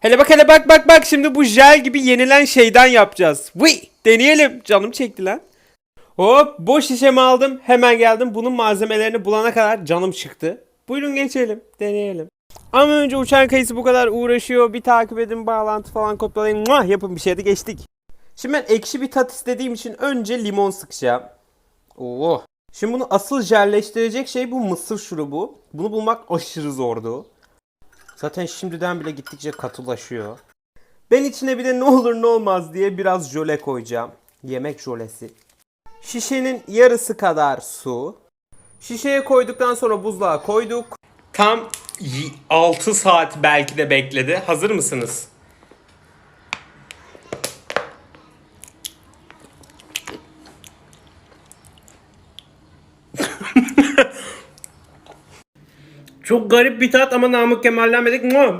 Hele bak hele bak bak bak şimdi bu jel gibi yenilen şeyden yapacağız. Vıy deneyelim. Canım çekti lan. Hop boş şişemi aldım. Hemen geldim. Bunun malzemelerini bulana kadar canım çıktı. Buyurun geçelim. Deneyelim. Ama önce uçan kayısı bu kadar uğraşıyor. Bir takip edin bağlantı falan kopyalayın. Muah, yapın bir şeydi geçtik. Şimdi ben ekşi bir tat istediğim için önce limon sıkacağım. Oo. Şimdi bunu asıl jelleştirecek şey bu mısır şurubu. Bunu bulmak aşırı zordu. Zaten şimdiden bile gittikçe katılaşıyor. Ben içine bir de ne olur ne olmaz diye biraz jöle koyacağım. Yemek jölesi. Şişenin yarısı kadar su. Şişeye koyduktan sonra buzluğa koyduk. Tam 6 saat belki de bekledi. Hazır mısınız? Çok garip bir tat ama Namık Kemal'lenmedik. Mua!